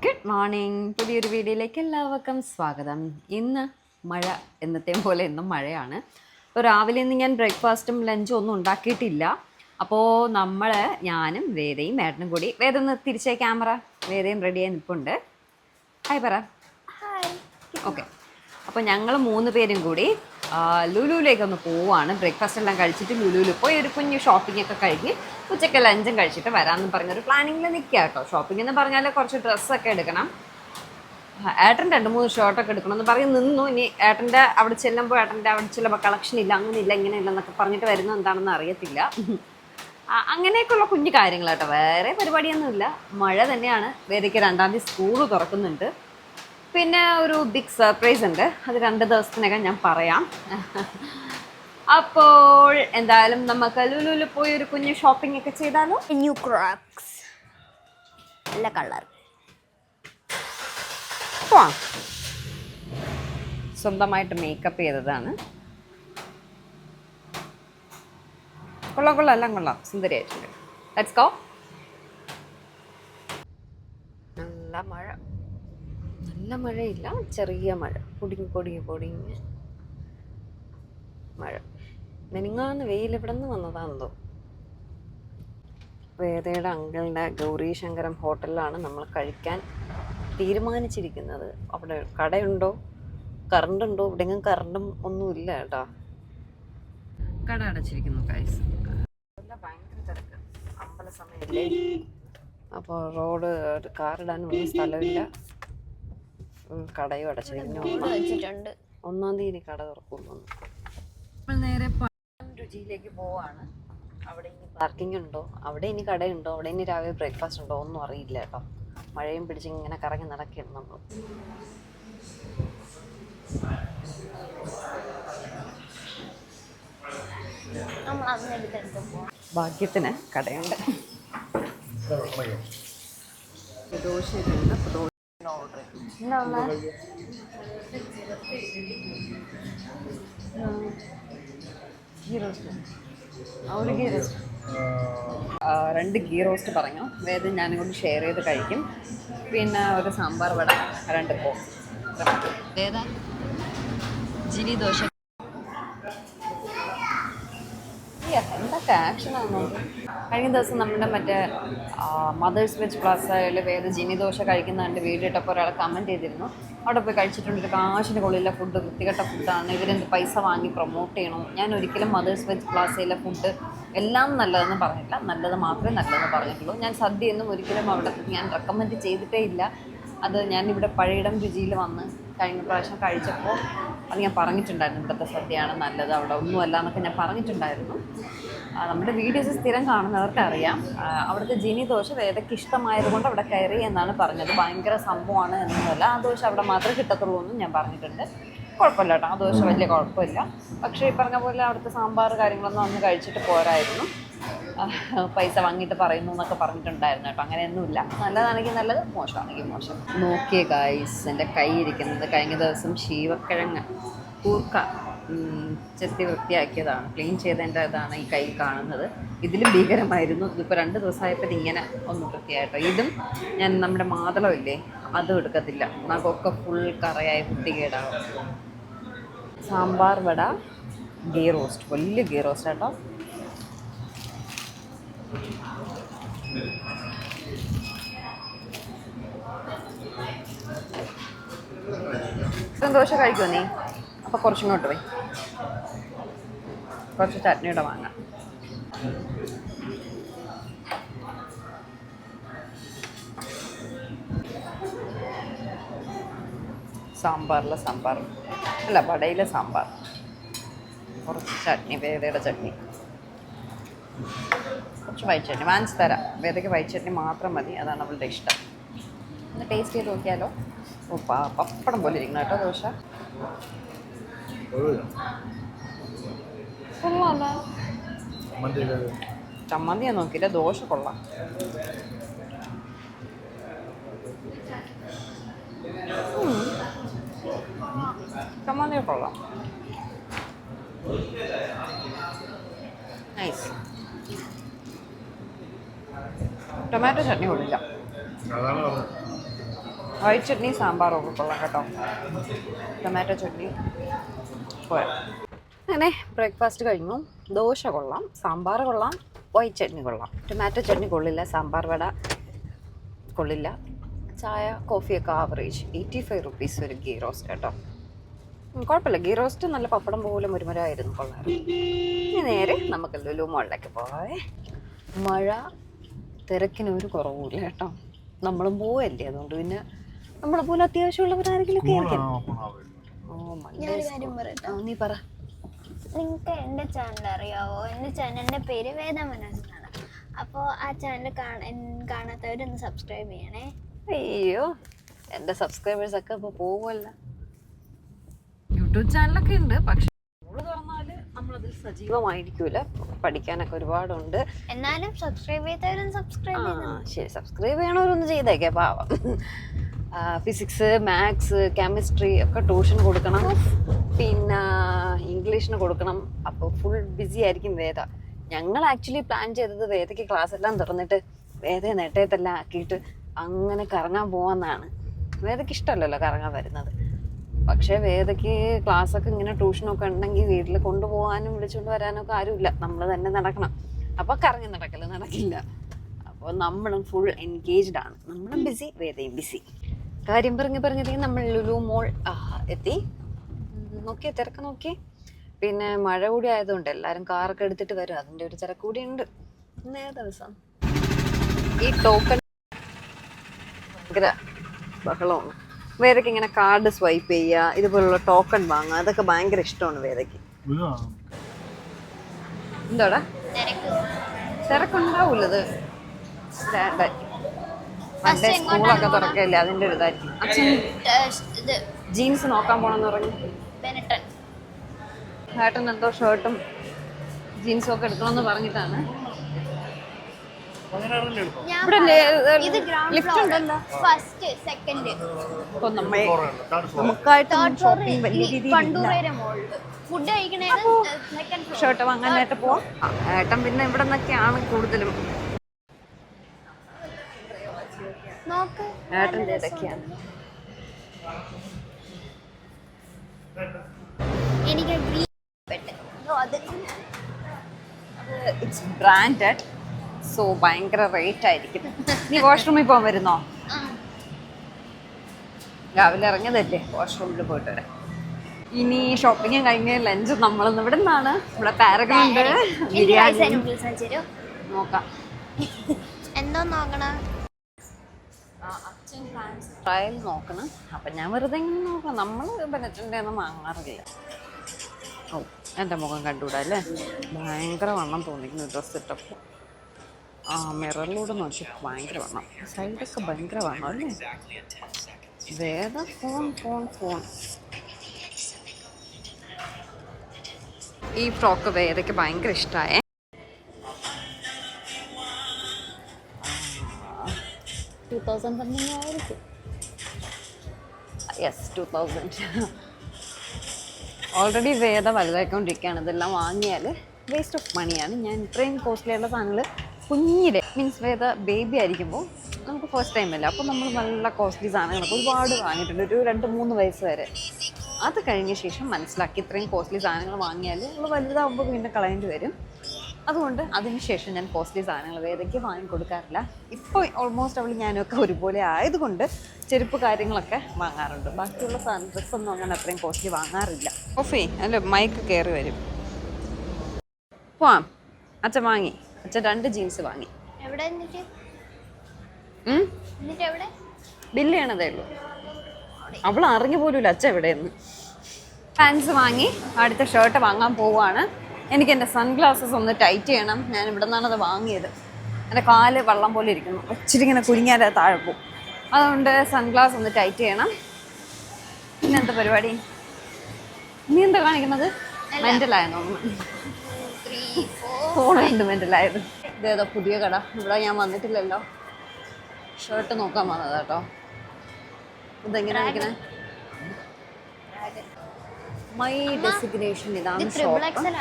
Good morning പുതിയൊരു വീഡിയോയിലേക്ക് എല്ലാവർക്കും സ്വാഗതം. ഇന്ന് മഴ എന്നത്തെയും പോലെ ഇന്നും മഴയാണ്. അപ്പോൾ രാവിലെ ഇന്ന് ഞാൻ ബ്രേക്ക്ഫാസ്റ്റും ലഞ്ചും ഒന്നും ഉണ്ടാക്കിയിട്ടില്ല. അപ്പോൾ നമ്മൾ ഞാനും വേദയും മേടനും കൂടി വേദ ഒന്ന് തിരിച്ചേ ക്യാമറ. വേദയും റെഡിയായി നിൽപ്പുണ്ട് ഹായ് പറ. ഓക്കെ അപ്പോൾ ഞങ്ങൾ മൂന്ന് പേരും കൂടി ആ, ലുലുവിലേക്ക് ഒന്ന് പോവാണ്. ബ്രേക്ക്ഫാസ്റ്റ് എല്ലാം കഴിച്ചിട്ട് ലുലുവിൽ പോയി ഒരു കുഞ്ഞു ഷോപ്പിംഗ് ഒക്കെ കഴിഞ്ഞ് ഉച്ചയ്ക്ക് ലഞ്ചും കഴിച്ചിട്ട് വരാമെന്ന് പറഞ്ഞൊരു പ്ലാനിങ്ങിൽ നിൽക്കുക കേട്ടോ ഷോപ്പിംഗ് എന്ന് പറഞ്ഞാൽ കുറച്ച് ഡ്രസ്സൊക്കെ എടുക്കണം. ഏട്ടൻ രണ്ട് മൂന്ന് ഷർട്ടൊക്കെ എടുക്കണം എന്ന് പറഞ്ഞ് നിന്നു. ഇനി ഏട്ടന്റെ അവിടെ ചെല്ലുമ്പോൾ ഏട്ടന്റെ അവിടെ ചെല്ലുമ്പോൾ കളക്ഷൻ ഇല്ല അങ്ങനെ ഇല്ല ഇങ്ങനെ ഇല്ല എന്നൊക്കെ പറഞ്ഞിട്ട് വരുന്നത് എന്താണെന്ന് അറിയത്തില്ല. അങ്ങനെയൊക്കെയുള്ള കുഞ്ഞു കാര്യങ്ങളാട്ടോ വേറെ പരിപാടിയൊന്നുമില്ല. മഴ തന്നെയാണ്. വേദിക്ക് രണ്ടാം തീയതി സ്കൂൾ തുറക്കുന്നുണ്ട്. പിന്നെ ഒരു ബിഗ് സർപ്രൈസ് ഉണ്ട്. അത് രണ്ട് ദിവസത്തിനകം ഞാൻ പറയാം. അപ്പോൾ എന്തായാലും നമുക്ക് ലുലുലു പോയി ഒരു കുഞ്ഞു ഷോപ്പിംഗ് ഒക്കെ ചെയ്താലോ? ന്യൂ ക്രോക്സ് നല്ല കളർ പോവാം. സ്വന്തമായിട്ട് മേക്കപ്പ് ചെയ്തതാണ്. കൊള്ളാം കൊള്ളാം എല്ലാം കൊള്ളാം. സുന്ദരിയായിട്ടുണ്ട്. ലെറ്റ്സ് ഗോ നല്ല മഴ. നല്ല മഴയില്ല. ചെറിയ മഴ. പൊടിങ്ങി പൊടിങ്ങി പൊടിങ്ങി മഴ. മെനിങ്ങാന്ന് വെയിൽ ഇവിടെ നിന്ന് വന്നതാണെന്തോ വേദയുടെ അങ്കിളിന്റെ ഗൗരി ശങ്കരം ഹോട്ടലിലാണ് നമ്മൾ കഴിക്കാൻ തീരുമാനിച്ചിരിക്കുന്നത്. അവിടെ കടയുണ്ടോ? കറണ്ട് ഉണ്ടോ ഇവിടെയെങ്കിലും കറണ്ടും ഒന്നുമില്ല കേട്ടോ. കട അടച്ചിരിക്കുന്നു കൈസ് ഭയങ്കര തിരക്ക്. അമ്പല സമയം അപ്പോൾ റോഡ് കാറിടാനും ഒന്നും സ്ഥലമില്ല. കടയും അടച്ചിരിക്കുന്നു ഒന്നാം- തീയതി കട തുറക്കുള്ളൂ നേരെ രുചിയിലേക്ക് പോവാണ്. അവിടെ ഇനി പാർക്കിംഗ് ഉണ്ടോ? അവിടെ ഇനി കടയുണ്ടോ? അവിടെ ഇനി രാവിലെ ബ്രേക്ക്ഫാസ്റ്റ് ഉണ്ടോ? ഒന്നും അറിയില്ല കേട്ടോ. മഴയും പിടിച്ച് ഇങ്ങനെ കറങ്ങി നടക്കുകയാണ് നമ്മൾ. ഭാഗ്യത്തിന് കടയുണ്ട്. ദോശ ഇടുന്ന ദോശ ഓർഡർ ഗീ റോസ്റ്റ് ആ ഒരു ഗീ റോസ്റ്റ് ആ, രണ്ട് ഗീ റോസ്റ്റ് പറഞ്ഞു. അതായത് ഞാനും കൊണ്ട് ഷെയർ ചെയ്ത് കഴിക്കും. പിന്നെ ഒരു സാമ്പാർ വട രണ്ട് പോ ഏതാ ജിനി ദോശ. എന്തൊക്കെ ആക്ഷനാണ് കഴിഞ്ഞ ദിവസം നമ്മുടെ മറ്റേ മദേഴ്സ് വെജ് പ്ലാസയിൽ വേറെ ജിനി ദോശ കഴിക്കുന്ന വീഡിയോ ഇട്ടപ്പോൾ ഒരാൾ കമന്റ് ചെയ്തിരുന്നു. അവിടെ പോയി കഴിച്ചിട്ടുണ്ട്. ഒരു കാശിന് കൊള്ളില്ല ഫുഡ് വൃത്തികെട്ട ഫുഡാണ് ഇവരെന്ത് പൈസ വാങ്ങി പ്രൊമോട്ട് ചെയ്യണോ? ഞാൻ ഒരിക്കലും മദേഴ്സ് വെജ് പ്ലാസയിലെ ഫുഡ് എല്ലാം നല്ലതെന്ന് പറഞ്ഞില്ല നല്ലത് മാത്രമേ നല്ലതെന്ന് പറഞ്ഞിട്ടുള്ളൂ. ഞാൻ സദ്യയൊന്നും ഒരിക്കലും അവിടെ ഞാൻ റെക്കമെൻഡ് ചെയ്തിട്ടേ ഇല്ല. അത് ഞാൻ ഇവിടെ പഴയിടം രുചിയിൽ വന്ന് കഴിഞ്ഞ പ്രാവശ്യം കഴിച്ചപ്പോൾ അത് ഞാൻ പറഞ്ഞിട്ടുണ്ടായിരുന്നു. ഇവിടുത്തെ സദ്യയാണ് നല്ലത് അവിടെ ഒന്നുമല്ല എന്നൊക്കെ ഞാൻ പറഞ്ഞിട്ടുണ്ടായിരുന്നു. നമ്മുടെ വീഡിയോസ് സ്ഥിരം കാണുന്നവർക്ക് അറിയാം ആ, അവിടുത്തെ ജിനി ദോശ വേദയ്ക്ക് ഇഷ്ടമായതുകൊണ്ട് അവിടെ കയറി എന്നാണ് പറഞ്ഞത്. ഭയങ്കര സംഭവമാണ് എന്നൊന്നുമല്ല. ആ ദോശ അവിടെ മാത്രമേ കിട്ടത്തുള്ളൂ എന്നും ഞാൻ പറഞ്ഞിട്ടുണ്ട്. കുഴപ്പമില്ല കേട്ടോ. ആ ദോശ വലിയ കുഴപ്പമില്ല. പക്ഷേ ഈ പറഞ്ഞ പോലെ അവിടുത്തെ സാമ്പാർ കാര്യങ്ങളൊന്നും അന്ന് കഴിച്ചിട്ട് പോരായിരുന്നു. പൈസ വാങ്ങിയിട്ട് പറയുന്നു എന്നൊക്കെ പറഞ്ഞിട്ടുണ്ടായിരുന്നു കേട്ടോ. അങ്ങനെയൊന്നുമില്ല. നല്ലതാണെങ്കിൽ നല്ലത് മോശമാണെങ്കിൽ മോശം. നോക്കിയ ഗായ്സ് എന്റെ കൈ ഇരിക്കുന്നത് കഴിഞ്ഞ ദിവസം ശീവക്കിഴങ്ങ് കൂർക്ക. ചെത്തി വൃത്തിയാക്കിയതാണ്. ക്ലീൻ ചെയ്തതിന്റെ ഇതാണ് ഈ കൈ കാണുന്നത്. ഇതിലും ഭീകരമായിരുന്നു. ഇതിപ്പോൾ രണ്ട് ദിവസമായപ്പോൾ ഇങ്ങനെ ഒന്ന് വൃത്തിയായിട്ടോ. ഇതും ഞാൻ നമ്മുടെ മാതളം ഇല്ലേ അതും എടുക്കത്തില്ല. നഖമൊക്കെ ഫുൾ കറയായി വൃത്തികേടാവും. Sambar vada ghee roast. വലിയ ഗീ റോസ്റ്റ് കേട്ടോ ദോശ കഴിക്കുമോ നീ? അപ്പോൾ കുറച്ചിങ്ങോട്ട് പോയി. കുറച്ച് ചട്നിയുടെ വാങ്ങാം. സാമ്പാറിലെ സാമ്പാർ. അല്ല വടയിലെ സാമ്പാർ. കുറച്ച് ചട്നി വേദയുടെ ചട്നി. കുറച്ച് വൈറ്റ് ചട്നി. വാങ്ങിച്ച് തരാം. വേദയ്ക്ക് വൈറ്റ് ചട്നി മാത്രം മതി. അതാണ് അവളുടെ ഇഷ്ടം. ഒന്ന് ടേസ്റ്റ് ചെയ്ത് നോക്കിയാലോ? ഓ പപ്പടം പോലെ ഇരിക്കണം കേട്ടോ ദോശ. ചമ്മന്തി ഞാൻ നോക്കിയില്ല ദോശ കൊള്ളാം. ചമ്മന്തി കൊള്ളാം. നൈസ് ടൊമാറ്റോ ചട്നി കൊള്ളില്ല. വൈറ്റ് ചട്നി സാമ്പാറും ഒക്കെ കൊള്ളാം കേട്ടോ. Tomato chutney. പോയ അങ്ങനെ ബ്രേക്ക്ഫാസ്റ്റ് കഴിഞ്ഞു. ദോശ കൊള്ളാം സാമ്പാർ കൊള്ളാം വൈറ്റ് ചട്നി കൊള്ളാം. ടൊമാറ്റോ ചട്നി കൊള്ളില്ല സാമ്പാർ വട കൊള്ളില്ല. ചായ കോഫിയൊക്കെ ആവറേജ് എയ്റ്റി ഫൈവ് റുപ്പീസ് ഒരു ഗീ റോസ്റ്റ് കേട്ടോ. കുഴപ്പമില്ല. ഗീ റോസ്റ്റ് നല്ല പപ്പടം പോലെ മുരുമരായിരുന്നു കൊള്ളാം. ഇനി നേരെ നമുക്ക് ലുലു മോളിലേക്ക് പോവേ. മഴ തിരക്കിന് ഒരു കുറവുമില്ല കേട്ടോ. നമ്മളും പോവല്ലേ അതുകൊണ്ട് പിന്നെ നമ്മളെ പോലെ അത്യാവശ്യമുള്ളവരാരെങ്കിലും കേൾക്കാം ഞാനൊരു കാര്യം പറയട്ടെ. നീ പറ. നിങ്ങൾക്ക് എന്റെ ചാനൽ അറിയാവോ? എന്റെ ചാനലിന്റെ പേര് വേദ മനോജ് എന്നാണ് അപ്പോൾ ആ ചാനൽ കാണാത്തവരൊന്ന് സബ്സ്ക്രൈബ് ചെയ്യണേ. അയ്യോ എന്റെ സബ്സ്ക്രൈബേഴ്സ് ഒക്കെ ഇപ്പോൾ പോകുമല്ല യൂട്യൂബ് ചാനലൊക്കെ ഉണ്ട് പക്ഷെ നമ്മളതിൽ സജീവമായിരിക്കൂല. പഠിക്കാനൊക്കെ ഒരുപാടുണ്ട്. എന്നാലും സബ്സ്ക്രൈബ് ചെയ്തവരും സബ്സ്ക്രൈബ് ആ ശരി സബ്സ്ക്രൈബ് ചെയ്യണവരൊന്ന് ചെയ്തേക്കെ പാവം. ഫിസിക്സ് മാത്സ് കെമിസ്ട്രി ഒക്കെ ട്യൂഷൻ കൊടുക്കണം. പിന്നെ ഇംഗ്ലീഷിന് കൊടുക്കണം. അപ്പോൾ ഫുൾ ബിസി ആയിരിക്കും വേദ. ഞങ്ങൾ ആക്ച്വലി പ്ലാൻ ചെയ്തത് വേദയ്ക്ക് ക്ലാസ് എല്ലാം തുറന്നിട്ട് വേദയെ നെട്ടയത്തെല്ലാം ആക്കിയിട്ട് അങ്ങനെ കറങ്ങാൻ പോകാമെന്നാണ് വേദയ്ക്ക് ഇഷ്ടമല്ലല്ലോ കറങ്ങാൻ വരുന്നത്. പക്ഷേ വേദയ്ക്ക് ക്ലാസ്സൊക്കെ ഇങ്ങനെ ട്യൂഷനൊക്കെ ഉണ്ടെങ്കിൽ വീട്ടിൽ കൊണ്ടുപോകാനും വിളിച്ചുകൊണ്ട് വരാനൊക്കെ ആരുമില്ല. നമ്മൾ തന്നെ നടക്കണം. അപ്പോൾ കറങ്ങി നടക്കൽ നടക്കില്ല. അപ്പോൾ നമ്മളും ഫുൾ എൻഗേജ്ഡ് ആണ്. നമ്മളും ബിസി വേദയും ബിസി കാര്യം പറഞ്ഞ് പറഞ്ഞിട്ട് നമ്മൾ ലുലു മോൾ എത്തി. നോക്കി നോക്കിയേ തിരക്ക് നോക്കി. പിന്നെ മഴ കൂടി ആയതുകൊണ്ട് എല്ലാവരും കാറൊക്കെ എടുത്തിട്ട് വരും. അതിന്റെ ഒരു തിരക്ക് കൂടി ഉണ്ട്. ഇന്നേ ദിവസം? ഈ ടോക്കൺ ഭയങ്കര ബഹളമാണ്. വേദയ്ക്ക് ഇങ്ങനെ കാർഡ് സ്വൈപ്പ് ചെയ്യുക ഇതുപോലുള്ള ടോക്കൺ വാങ്ങുക അതൊക്കെ ഭയങ്കര ഇഷ്ടമാണ് വേദയ്ക്ക്. എന്താടാ? തിരക്കുണ്ടാവൂലത്. വേണ്ട പണ്ടേ സ്കൂളൊക്കെ തുറക്കല്ലേ? അതിന്റെ ഒരു ഇതായിരിക്കും അച്ഛൻ ഇത് ജീൻസ് നോക്കാൻ പോണെന്ന് പറഞ്ഞു. ബെനട്ടൺ ഏട്ടൻ എന്തോ ഷർട്ടും ജീൻസും ഒക്കെ എടുക്കണമെന്ന് പറഞ്ഞിട്ടാണ്. ഇവിടെ ലിഫ്റ്റ് ഉണ്ടല്ലോ. ഫസ്റ്റ് സെക്കൻഡ് ഇപ്പൊ നമുക്കായിട്ട് ഷോപ്പിംഗ് വലിയ രീതിയിൽ ഫുഡ് ഷർട്ട് വാങ്ങാനായിട്ട് പോവാം. ഏട്ടൻ പിന്നെ ഇവിടെ നിന്നൊക്കെയാണ് കൂടുതലും ഏട്ടന്റെ ഇതൊക്കെയാണ് എനിക്ക് ഗ്രീൻ ഇറ്റ്സ് ബ്രാൻഡഡ് സോ ഭയങ്കര റേറ്റ് ആയിരിക്കും. നീ വാഷ്റൂമിൽ പോകാൻ വരുന്നോ? രാവിലെ ഇറങ്ങിയതല്ലേ വാഷ്റൂമിൽ പോയിട്ട് വരാം ഇനി ഷോപ്പിംഗ് കഴിഞ്ഞ് ലഞ്ച് നമ്മളിന്ന് ഇവിടെ നിന്നാണ്. ഇവിടെ പാരഗൺ ബിരിയാണി. നോക്കാം. എന്തോ നോക്കണം. ട്രയൽ നോക്കണം. അപ്പം ഞാൻ വെറുതെ ഇങ്ങനെ നോക്കാം. നമ്മൾ ബെനറ്റിന്റെ ഒന്നും വാങ്ങാറില്ല. ഓ എന്റെ മുഖം കണ്ടുകൂടാ അല്ലേ? ഭയങ്കര വണ്ണം തോന്നിക്കുന്നു ഡ്രസ്സ് ഇട്ടപ്പോൾ ആ മിററിലൂടെ നോക്കി. ഭയങ്കര വണ്ണം. സൈഡൊക്കെ ഭയങ്കര വണ്ണം അല്ലേ? വേദ ഫോൺ ഫോൺ ഫോൺ ഈ ഫ്രോക്ക് വേദയ്ക്ക് ഭയങ്കര ഇഷ്ടമായ ടു തൗസൻഡ് സംതിങ് ആയിരിക്കും. Yes two thousand already Veda വലുതായിക്കൊണ്ടിരിക്കുകയാണ്. ഇതെല്ലാം വാങ്ങിയാൽ വേസ്റ്റ് ഓഫ് മണിയാണ് ഞാൻ ഇത്രയും കോസ്റ്റ്ലിയുള്ള സാധനങ്ങൾ കുഞ്ഞിലെ മീൻസ് വേദ ബേബി ആയിരിക്കുമ്പോൾ നമുക്ക് ഫസ്റ്റ് ടൈം അല്ല? അപ്പോൾ നമ്മൾ നല്ല കോസ്റ്റ്ലി സാധനങ്ങളൊക്കെ ഒരുപാട് വാങ്ങിയിട്ടുണ്ട്. ഒരു രണ്ട് മൂന്ന് വയസ്സ് വരെ. അത് കഴിഞ്ഞ ശേഷം മനസ്സിലാക്കി ഇത്രയും കോസ്റ്റ്ലി സാധനങ്ങൾ വാങ്ങിയാൽ നമ്മൾ വലുതാവുമ്പോൾ പിന്നെ കളയേണ്ടി വരും. അതുകൊണ്ട് അതിനുശേഷം ഞാൻ കോസ്റ്റ്ലി സാധനങ്ങൾ വേദയ്ക്ക് വാങ്ങിക്കൊടുക്കാറില്ല ഇപ്പോൾ ഓൾമോസ്റ്റ് അവൾ ഞാനൊക്കെ ഒരുപോലെ ആയതുകൊണ്ട് ചെരുപ്പ് കാര്യങ്ങളൊക്കെ വാങ്ങാറുണ്ട്. ബാക്കിയുള്ള സാധനം ഡ്രസ്സൊന്നും അങ്ങനെ അത്രയും കോസ്റ്റ്ലി വാങ്ങാറില്ല. ഓഫേ അല്ല മൈക്ക് കയറി വരും. പോവാം. അച്ഛൻ വാങ്ങി. അച്ഛൻ രണ്ട് ജീൻസ് വാങ്ങി. എവിടെ എന്നിട്ട്? ഉം? എന്നിട്ട് എവിടെ? ബില്ല് ചെയ്യണതേ ഉള്ളൂ. അവൾ അറിഞ്ഞു പോലും അച്ഛൻ എവിടെയെന്ന്. പാൻസ് വാങ്ങി. അടുത്ത ഷർട്ട് വാങ്ങാൻ പോവുകയാണ് എനിക്ക് എന്റെ സൺഗ്ലാസസ് ഒന്ന് ടൈറ്റ് ചെയ്യണം. ഞാൻ ഇവിടെ നിന്നാണ് അത് വാങ്ങിയത്. എന്റെ കാൽ വള്ളം പോലെ ഇരിക്കുന്നു. ഒച്ചിരി ഇങ്ങനെ കുരുങ്ങിയാൽ താഴെ പോകും അതുകൊണ്ട് സൺഗ്ലാസ് ഒന്ന് ടൈറ്റ് ചെയ്യണം. പിന്നെ എന്താ പരിപാടി? നീ എന്താ കാണിക്കുന്നത്? മെന്റലായെന്ന് തോന്നുന്നു. ഫോണുണ്ട് മെന്റലായത് ഇതേതോ പുതിയ കട? ഇവിടെ ഞാൻ വന്നിട്ടില്ലല്ലോ. ഷർട്ട് നോക്കാൻ വന്നത് കേട്ടോ. ഇതെങ്ങനെ മൈ ഡെസിഗ്നേഷൻ ഇതാണ് എക്സൽ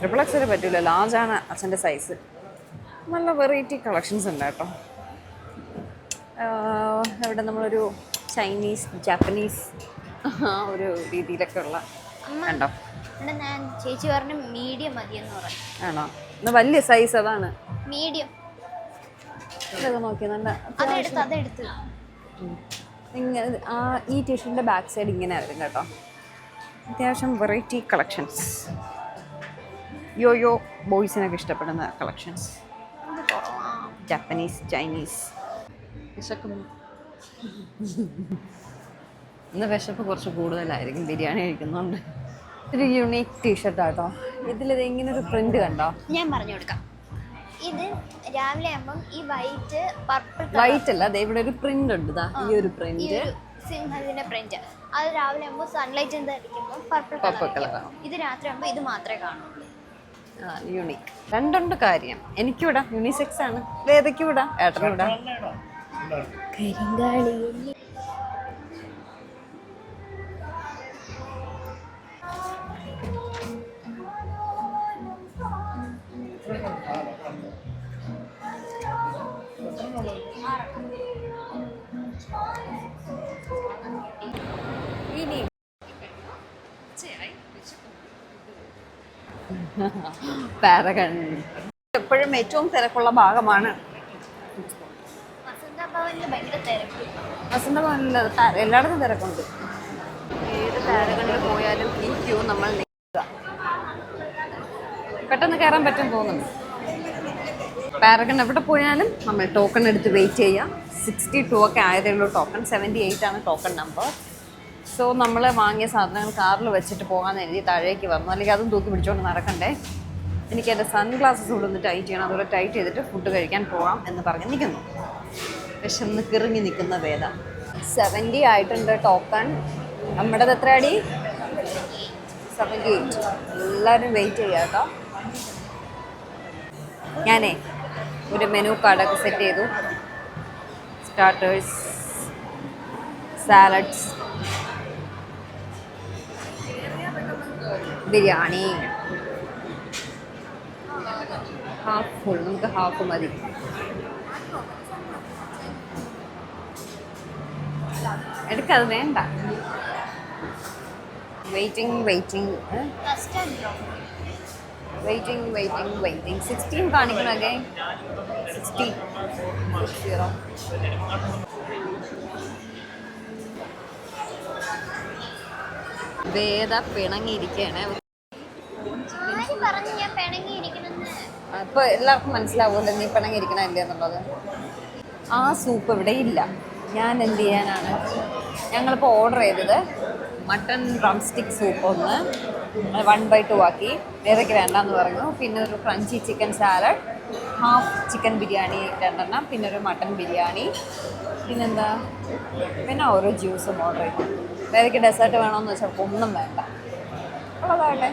ട്രിപ്പിൾ എക്സിന് പറ്റൂല ലാർജ് ആണ് അച്ഛന്റെ സൈസ് നല്ല വെറൈറ്റി കളക്ഷൻസ് ഉണ്ട് കേട്ടോ. ഇവിടെ നമ്മളൊരു ചൈനീസ് ജാപ്പനീസ് ഒരു രീതിയിലൊക്കെ ഉള്ള കണ്ടോ? ഞാൻ ചേച്ചി പറഞ്ഞു മീഡിയം മതിയെന്ന് പറഞ്ഞു. ആണോ? എന്നാ വലിയ സൈസ് അതാണ്. മീഡിയം നോക്കി നല്ല അതെടുത്ത് അതെടുത്ത്. ഇങ്ങനെ ആ ഈ ടീഷർട്ടിന്റെ ബാക്ക് സൈഡ് ഇങ്ങനെ വരും കേട്ടോ. അത്യാവശ്യം വെറൈറ്റി കളക്ഷൻസ് യോ യോ ബോയ്സിനൊക്കെ ഇഷ്ടപ്പെടുന്ന കളക്ഷൻസ് ജാപ്പനീസ് ചൈനീസ് വിശക്കുന്നു. ഇന്ന് വിശപ്പ് കുറച്ച് കൂടുതലായിരിക്കും. ബിരിയാണി കഴിക്കുന്നുണ്ട്. ഒരു യുണീക്ക് ടീഷർട്ടാട്ടോ ഇതിലിത് ഇങ്ങനെ ഒരു പ്രിന്റ് കണ്ടോ? ഞാൻ പറഞ്ഞു കൊടുക്കാം. ഇത് രാവിലെ ആകുമ്പം ഈ വൈറ്റ് പർപ്പിൾ വൈറ്റ് അല്ല ദേ ഇവിടെ ഒരു പ്രിന്റ് ഉണ്ട് ദാ ഈ ഒരു പ്രിന്റ് സിംഹത്തിന്റെ പ്രിന്റ് അത് രാവിലെ ആകുമ്പോൾ സൺലൈറ്റ് എന്താ അടിക്കുമ്പോൾ പർപ്പിൾ പർപ്പിൾ കളർ colour ഇത് രാത്രി ആകുമ്പോൾ ഇത് മാത്രമേ കാണുള്ളൂ. യൂണിക് രണ്ടുണ്ട് കാര്യം. എനിക്ക് എനിക്കിവിടെ യൂണിസെക്സ് ആണ്. വേദയ്ക്ക് വിടാം ഏട്ടനും വിടാം കരിങ്കാളി പാരഗൺ എപ്പോഴും ഏറ്റവും തിരക്കുള്ള ഭാഗമാണ്. വസന്ത ഭവനിൽ തിരക്ക്. വസന്ത ഭവനിൽ എല്ലായിടത്തും തിരക്കുണ്ട്. ഏത് പാരഗണിൽ പോയാലും ഈ ക്യൂ നമ്മൾ പെട്ടെന്ന് കയറാൻ പറ്റും തോന്നുന്നു. പാരഗൺ എവിടെ പോയാലും നമ്മൾ ടോക്കൺ എടുത്ത് വെയിറ്റ് ചെയ്യാം. സിക്സ്റ്റി ടു ഒക്കെ ആയതേ ഉള്ളൂ. ടോക്കൺ സെവന്റി എയ്റ്റ് ആണ് ടോക്കൺ നമ്പർ സോ നമ്മൾ വാങ്ങിയ സാധനങ്ങൾ കാറിൽ വെച്ചിട്ട് പോകാൻ എഴുതി താഴേക്ക് വന്നു. അല്ലെങ്കിൽ അതും തൂക്കി പിടിച്ചുകൊണ്ട് നടക്കണ്ടേ. എനിക്ക് എന്റെ സൺഗ്ലാസസ് കൂടെ ഒന്ന് ടൈറ്റ് ചെയ്യണം. അതുപോലെ ടൈറ്റ് ചെയ്തിട്ട് ഫുഡ് കഴിക്കാൻ പോകാം എന്ന് പറഞ്ഞ് നിൽക്കുന്നു വിശന്ന് കിറങ്ങി നിൽക്കുന്ന വേദ. സെവന്റി ആയിട്ടുണ്ട് ടോക്കൺ നമ്മുടേത് എത്ര അടി സെവന്റി എയ്റ്റ് എല്ലാവരും വെയിറ്റ് ചെയ്യാം കേട്ടോ. ഞാനേ ഒരു മെനു കാർഡൊക്കെ സെറ്റ് ചെയ്തു. Starters salads biriyani. Half full നമുക്ക് ഹാഫ് മതി. എടുക്കത് വേണ്ട. Waiting waiting waiting waiting waiting sixteen കാണിക്കണമല്ലേ sixteen six zero Veda പിണങ്ങിയിരിക്കുകയാണ് അപ്പോൾ എല്ലാവർക്കും മനസ്സിലാവുമല്ലോ നീ പിണങ്ങിയിരിക്കണല്ലേ എന്നുള്ളത്? ആ സൂപ്പ് ഇവിടെ ഇല്ല. ഞാൻ എന്ത് ചെയ്യാനാണ്? ഞങ്ങളിപ്പോൾ ഓർഡർ ചെയ്തത് മട്ടൺ ഡ്രം സ്റ്റിക് സൂപ്പ് ഒന്ന് വൺ ബൈ ടു ആക്കി. വേറെക്ക് വേണ്ടെന്ന് പറഞ്ഞു. പിന്നെ ഒരു crunchy chicken salad half chicken biryani രണ്ടെണ്ണം പിന്നെ ഒരു മട്ടൺ ബിരിയാണി. പിന്നെന്താ? പിന്നെ ഓരോ ജ്യൂസും ഓർഡർ ചെയ്തു. വേദയ്ക്ക് ഡെസേർട്ട് വേണമെന്ന് വെച്ചാൽ ഒന്നും വേണ്ട. ഉള്ളതാകട്ടെ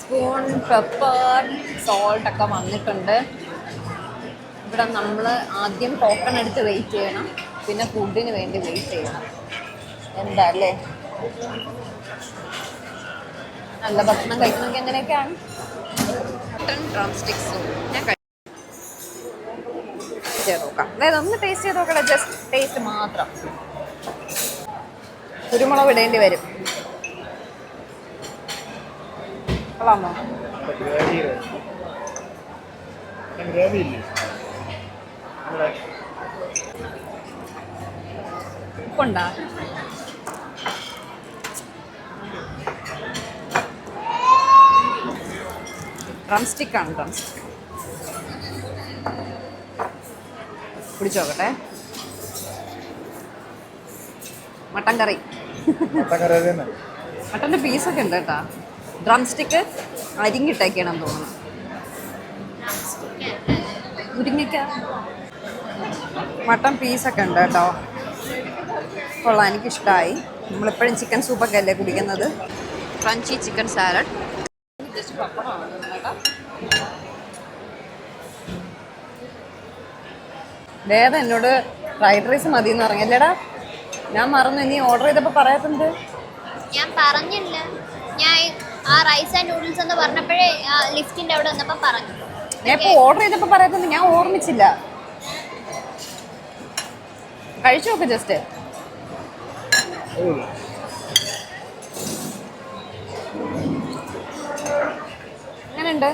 സ്പൂൺ പെപ്പർ സോൾട്ട് ഒക്കെ വന്നിട്ടുണ്ട്. ഇവിടെ നമ്മൾ ആദ്യം ടോക്കൺ എടുത്ത് വെയിറ്റ് ചെയ്യണം. പിന്നെ ഫുഡിന് വേണ്ടി വെയിറ്റ് ചെയ്യണം. എന്താ അല്ലേ? നല്ല ഭക്ഷണം കഴിക്കണമെങ്കിൽ എങ്ങനെയൊക്കെയാണ്? ഞാൻ നോക്കാം. അതായത് ഒന്ന് ടേസ്റ്റ് ചെയ്ത് നോക്കട്ടെ. ജസ്റ്റ് ടേസ്റ്റ് മാത്രം. കുരുമുളക് ഇടേണ്ടി വരും. കൊള്ളാമോ? ഉപ്പുണ്ടാ? ഡ്രം സ്റ്റിക്കാണ് ഡ്രം സ്റ്റിക്ക് പിടിച്ചോക്കട്ടെ മട്ടൻ കറി. മട്ടന്റെ പീസൊക്കെ ഉണ്ട് കേട്ടാ. ഡ്രം സ്റ്റിക്ക് അരിങ്ങിട്ടേക്കണം തോന്നുന്നു. മുരിങ്ങയ്ക്ക. മട്ടൻ പീസൊക്കെ ഉണ്ട് കേട്ടോ. കൊള്ളാം എനിക്കിഷ്ടമായി നമ്മളെപ്പോഴും ചിക്കൻ സൂപ്പൊക്കെ അല്ലേ കുടിക്കുന്നത്? Crunchy chicken salad. ജസ്റ്റ് പപ്പടമാണ് കേട്ടോ. വേദ എന്നോട് ഫ്രൈഡ് റൈസ് മതി എന്ന് പറഞ്ഞല്ലേടാ. ഞാൻ മറന്നു. നീ ഓർഡർ ചെയ്തപ്പോൾ പറയാത്തത് ഞാൻ പറഞ്ഞില്ല. ഞാൻ ആ റൈസ് ആൻഡ് നൂഡിൽസ് എന്ന് പറഞ്ഞപ്പോഴേ ലിഫ്റ്റിന്റെ അവിടെ വന്നപ്പോ പറഞ്ഞു. ഞാൻ ഇപ്പോൾ ഓർഡർ ചെയ്തപ്പോൾ പറയാത്തത് ഞാൻ ഓർമ്മിച്ചില്ല. കഴിച്ചു നോക്ക് ജസ്റ്റ് എങ്ങനെയുണ്ട്?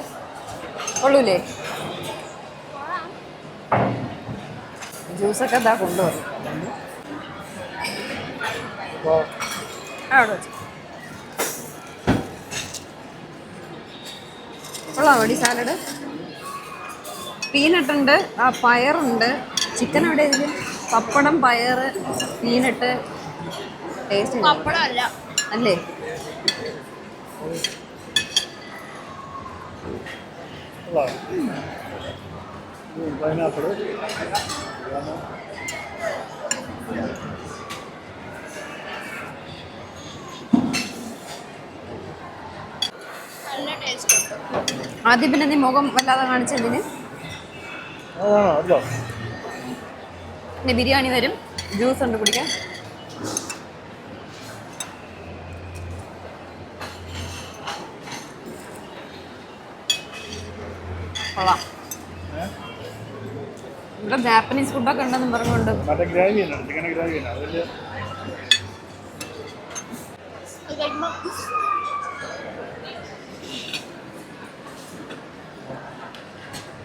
കൊള്ളൂലേ? ജ്യൂസൊക്കെ എന്താ കൊണ്ടുവരും അപ്പോൾ അവിടെ വെച്ചു കൊള്ളാം സാലഡ് പീനട്ട് ഉണ്ട് ആ പയറുണ്ട് ചിക്കൻ എവിടെ പപ്പടം പയർ പീനട്ട് ടേസ്റ്റ് പപ്പടമല്ല അല്ലേ പൈനാപ്പിൾ നല്ല ടേസ്റ്റ് ഉണ്ട് ആദ്യം പിന്നെ നീ മുഖം വല്ലാതെ കാണിച്ചതിന് പിന്നെ ബിരിയാണി തരും ജ്യൂസ് ഉണ്ട് കുടിക്കാൻ. കൊള്ളാം. ഇവിടെ ജാപ്പനീസ് ഫുഡൊക്കെ ഉണ്ടെന്നും പറഞ്ഞുകൊണ്ട്. Gravy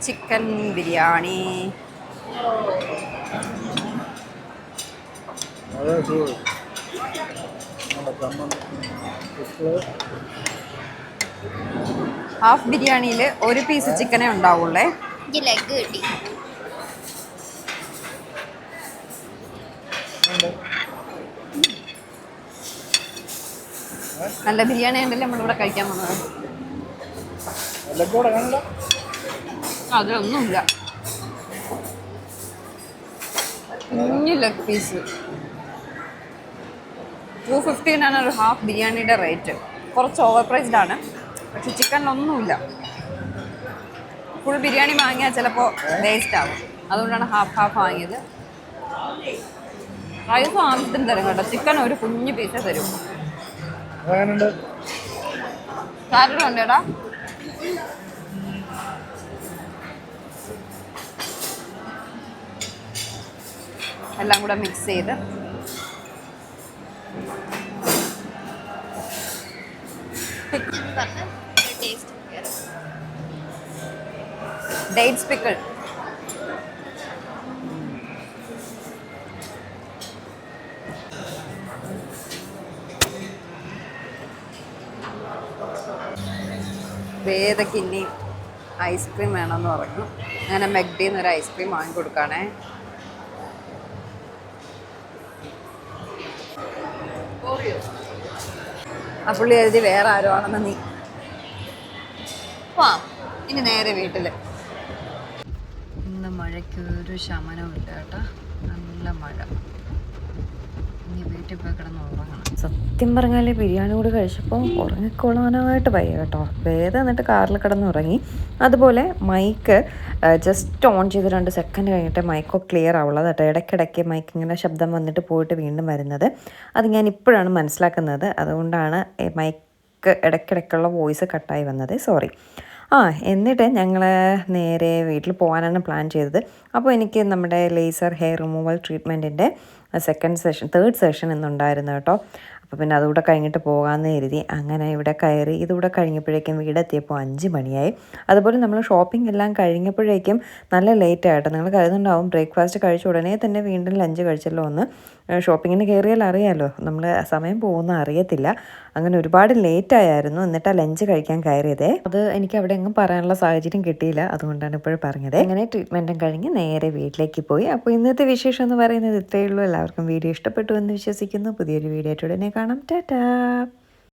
chicken biryani. ഹാഫ് ബിരിയാണിയിൽ ഒരു പീസ് ചിക്കനേ ഉണ്ടാവുള്ളേ. ലെഗ് കിട്ടി. നല്ല ബിരിയാണി ഉണ്ടല്ലേ നമ്മളിവിടെ കഴിക്കാൻ വന്നത്? ലെഗ് കൂടെ കാണില്ല അതിലൊന്നുമില്ല കുഞ്ഞു ലെഗ് പീസ് ടു ഫിഫ്റ്റീനാണ് ഒരു ഹാഫ് ബിരിയാണിയുടെ റേറ്റ് കുറച്ച് ഓവർ പ്രൈസ്ഡ് ആണ്. പക്ഷെ ചിക്കനിലൊന്നുമില്ല ഫുൾ ബിരിയാണി വാങ്ങിയാൽ ചിലപ്പോൾ വേസ്റ്റ് ആവും. അതുകൊണ്ടാണ് ഹാഫ് ഹാഫ് വാങ്ങിയത്. റൈസും ആവശ്യത്തിന് തരും കേട്ടോ. ചിക്കൻ ഒരു കുഞ്ഞു പീസ് തരും. സാലഡ് ഉണ്ട് ഉണ്ടേടാ എല്ലാം കൂടെ മിക്സ് ചെയ്ത്. ഡേറ്റ്സ് പിക്കിൾ വേദക്കിന്നി ഐസ്ക്രീം വേണമെന്ന് പറഞ്ഞു. അങ്ങനെ മെഗ്ഡിയിൽ ഒരു ഐസ്ക്രീം വാങ്ങിക്കൊടുക്കാണേ ആ പുള്ളി എഴുതി വേറെ ആരോ ആണെന്ന് നീ. വാ ഇനി നേരെ വീട്ടിൽ ഇന്ന് മഴയ്ക്ക് ഒരു ശമനവും ഇല്ല കേട്ടാ. നല്ല മഴ. സത്യം പറഞ്ഞാൽ ബിരിയാണി കൂടി കഴിച്ചപ്പോൾ ഉറങ്ങിക്കൊള്ളാനായിട്ട് വയ്യ കേട്ടോ. വേദം എന്നിട്ട് കാറിൽ കിടന്ന് ഉറങ്ങി അതുപോലെ മൈക്ക് ജസ്റ്റ് ഓൺ ചെയ്ത് രണ്ട് സെക്കൻഡ് കഴിഞ്ഞിട്ട് മൈക്കോ ക്ലിയർ ആവുള്ളത് കേട്ടോ ഇടയ്ക്കിടയ്ക്ക് മൈക്ക് ഇങ്ങനെ ശബ്ദം വന്നിട്ട് പോയിട്ട് വീണ്ടും വരുന്നത്. അത് ഞാൻ ഇപ്പോഴാണ് മനസ്സിലാക്കുന്നത്. അതുകൊണ്ടാണ് മൈക്ക് ഇടയ്ക്കിടയ്ക്കുള്ള വോയിസ് കട്ടായി വന്നത്. സോറി ആ എന്നിട്ട് ഞങ്ങൾ നേരെ വീട്ടിൽ പോകാനാണ് പ്ലാൻ ചെയ്തത്. അപ്പോൾ എനിക്ക് നമ്മുടെ ലേസർ ഹെയർ റിമൂവൽ ട്രീറ്റ്മെന്റിന്റെ സെക്കൻഡ് സെഷൻ തേർഡ് സെഷൻ എന്നുണ്ടായിരുന്നു കേട്ടോ. അപ്പോൾ പിന്നെ അതുകൂടെ കഴിഞ്ഞിട്ട് പോകാമെന്ന് കരുതി. അങ്ങനെ ഇവിടെ കയറി ഇതുകൂടെ കഴിഞ്ഞപ്പോഴേക്കും വീടെത്തിയപ്പോൾ അഞ്ച് മണിയായി. അതുപോലെ നമ്മൾ ഷോപ്പിംഗ് എല്ലാം കഴിഞ്ഞപ്പോഴേക്കും നല്ല ലേറ്റ് ആയിട്ട്. നിങ്ങൾ കരുതുന്നുണ്ടാവും ബ്രേക്ക്ഫാസ്റ്റ് കഴിച്ച ഉടനെ തന്നെ വീണ്ടും ലഞ്ച് കഴിച്ചല്ലോ ഒന്ന് ഷോപ്പിങ്ങിന് കയറിയാൽ അറിയാമല്ലോ നമ്മൾ സമയം പോകുന്ന അറിയത്തില്ല. അങ്ങനെ ഒരുപാട് ലേറ്റ് ആയായിരുന്നു. എന്നിട്ട് ആ ലഞ്ച് കഴിക്കാൻ കയറിയതേ. അത് എനിക്ക് അവിടെ എങ്ങും പറയാനുള്ള സാഹചര്യം കിട്ടിയില്ല. അതുകൊണ്ടാണ് ഇപ്പോഴും പറഞ്ഞത്. അങ്ങനെ ട്രീറ്റ്മെന്റും കഴിഞ്ഞ് നേരെ വീട്ടിലേക്ക് പോയി. അപ്പോൾ ഇന്നത്തെ വിശേഷം എന്ന് പറയുന്നത് ഇത്രയേ ഉള്ളൂ. എല്ലാവർക്കും വീഡിയോ ഇഷ്ടപ്പെട്ടു എന്ന് വിശ്വസിക്കുന്നു. പുതിയൊരു വീഡിയോ ആയിട്ട് ഉടനെ കാണാം. ടാറ്റാ.